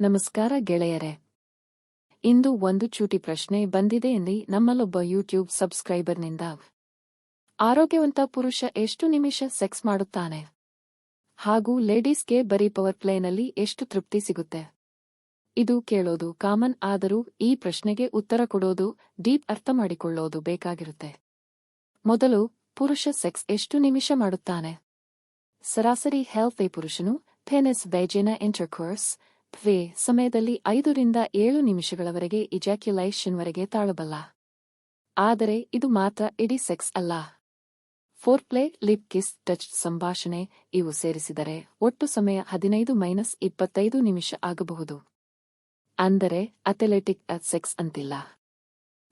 ನಮಸ್ಕಾರ ಗೆಳೆಯರೆ. ಇಂದು ಒಂದು ಚೂಟಿ ಪ್ರಶ್ನೆ ಬಂದಿದೆ ಎಂದು ನಮ್ಮಲ್ಲೊಬ್ಬ ಯೂಟ್ಯೂಬ್ ಸಬ್ಸ್ಕ್ರೈಬರ್ನಿಂದ. ಆರೋಗ್ಯವಂತ ಪುರುಷ ಎಷ್ಟು ನಿಮಿಷ ಸೆಕ್ಸ್ ಮಾಡುತ್ತಾನೆ? ಹಾಗೂ ಲೇಡೀಸ್ಗೆ ಬರೀ ಪವರ್ ಪ್ಲೇನಲ್ಲಿ ಎಷ್ಟು ತೃಪ್ತಿ ಸಿಗುತ್ತೆ? ಇದು ಕೇಳೋದು ಕಾಮನ್ ಆದರೂ ಈ ಪ್ರಶ್ನೆಗೆ ಉತ್ತರ ಕೊಡೋದು ಡೀಪ್ ಅರ್ಥ ಮಾಡಿಕೊಳ್ಳೋದು ಬೇಕಾಗಿರುತ್ತೆ. ಮೊದಲು ಪುರುಷ ಸೆಕ್ಸ್ ಎಷ್ಟು ನಿಮಿಷ ಮಾಡುತ್ತಾನೆ? ಸರಾಸರಿ ಹೆಲ್ತ್ ಪುರುಷನು ಫೆನೆಸ್ ವೈಜೆನ ಇಂಟರ್ಕೋರ್ಸ್ ವೇ ಸಮಯದಲ್ಲಿ ಐದರಿಂದ ಏಳು ನಿಮಿಷಗಳವರೆಗೆ ಇಜಾಕ್ಯುಲೈಷನ್ವರೆಗೆ ತಾಳಬಲ್ಲ. ಆದರೆ ಇದು ಮಾತ್ರ ಇಡೀ ಸೆಕ್ಸ್ ಅಲ್ಲ. ಫೋರ್ಪ್ಲೇ ಲಿಪ್ ಕಿಸ್ ಟಚ್ ಸಂಭಾಷಣೆ ಇವು ಸೇರಿಸಿದರೆ ಒಟ್ಟು ಸಮಯ ಹದಿನೈದು ಮೈನಸ್ ಇಪ್ಪತ್ತೈದು ನಿಮಿಷ ಆಗಬಹುದು. ಅಂದರೆ ಅಥ್ಲೆಟಿಕ್ ಸೆಕ್ಸ್ ಅಂತಿಲ್ಲ.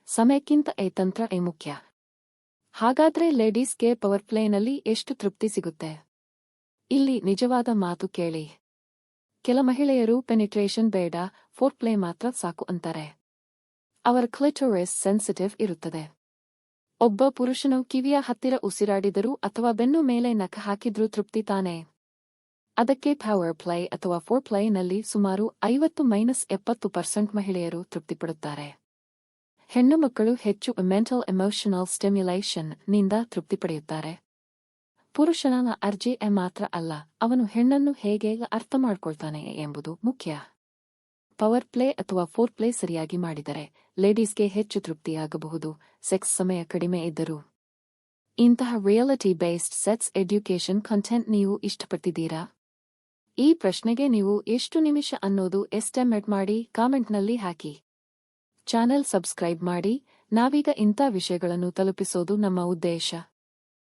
ಸಮಯಕ್ಕಿಂತ ಈ ತಂತ್ರ ಈ ಮುಖ್ಯ. ಹಾಗಾದ್ರೆ ಲೇಡೀಸ್ಗೆ ಪವರ್ ಪ್ಲೇನಲ್ಲಿ ಎಷ್ಟು ತೃಪ್ತಿ ಸಿಗುತ್ತೆ? ಇಲ್ಲಿ ನಿಜವಾದ ಮಾತು ಕೇಳಿ. ಕೆಲ ಮಹಿಳೆಯರು ಪೆನಿಟ್ರೇಷನ್ ಬೇಡ ಫೋರ್ ಪ್ಲೇ ಮಾತ್ರ ಸಾಕು ಅಂತಾರೆ. ಅವರ ಕ್ಲಿಟೋರಿಸ್ ಸೆನ್ಸಿಟಿವ್ ಇರುತ್ತದೆ. ಒಬ್ಬ ಪುರುಷನು ಕಿವಿಯ ಹತ್ತಿರ ಉಸಿರಾಡಿದರೂ ಅಥವಾ ಬೆನ್ನು ಮೇಲೆ ನಕ ಹಾಕಿದ್ರೂ ತೃಪ್ತಿ ತಾನೆ. ಅದಕ್ಕೆ ಪವರ್ ಪ್ಲೈ ಅಥವಾ ಫೋರ್ ಪ್ಲೈನಲ್ಲಿ ಸುಮಾರು ಐವತ್ತು ಮೈನಸ್ ಎಪ್ಪತ್ತು ಪರ್ಸೆಂಟ್ ಮಹಿಳೆಯರು ತೃಪ್ತಿಪಡುತ್ತಾರೆ. ಹೆಣ್ಣು ಮಕ್ಕಳು ಹೆಚ್ಚು ಮೆಂಟಲ್ ಎಮೋಷನಲ್ ಸ್ಟಿಮ್ಯುಲೇಷನ್ನಿಂದ ತೃಪ್ತಿ ಪಡೆಯುತ್ತಾರೆ. ಪುರುಷನ ಅರ್ಜಿ ಮಾತ್ರ ಅಲ್ಲ, ಅವನು ಹೆಣ್ಣನ್ನು ಹೇಗೆ ಅರ್ಥ ಮಾಡ್ಕೊಳ್ತಾನೆ ಎಂಬುದು ಮುಖ್ಯ. ಪವರ್ ಪ್ಲೇ ಅಥವಾ ಫೋರ್ ಪ್ಲೇ ಸರಿಯಾಗಿ ಮಾಡಿದರೆ, ಲೇಡೀಸ್ಗೆ ಹೆಚ್ಚು ತೃಪ್ತಿಯಾಗಬಹುದು, ಸೆಕ್ಸ್ ಸಮಯ ಕಡಿಮೆ ಇದ್ದರೂ. ಇಂತಹ reality based sex education content ನೀವು ಇಷ್ಟಪಟ್ಟಿದ್ದೀರಾ ಈ ಪ್ರಶ್ನೆಗೆ ನೀವು ಎಷ್ಟು ನಿಮಿಷ ಅನ್ನೋದು ಎಸ್ಟಿಮೇಟ್ ಮಾಡಿ ಕಾಮೆಂಟ್ನಲ್ಲಿ ಹಾಕಿ. ಚಾನೆಲ್ ಸಬ್ಸ್ಕ್ರೈಬ್ ಮಾಡಿ, ನಾವೀಗ ಇಂಥ ವಿಷಯಗಳನ್ನು ತಲುಪಿಸೋದು ನಮ್ಮ ಉದ್ದೇಶ.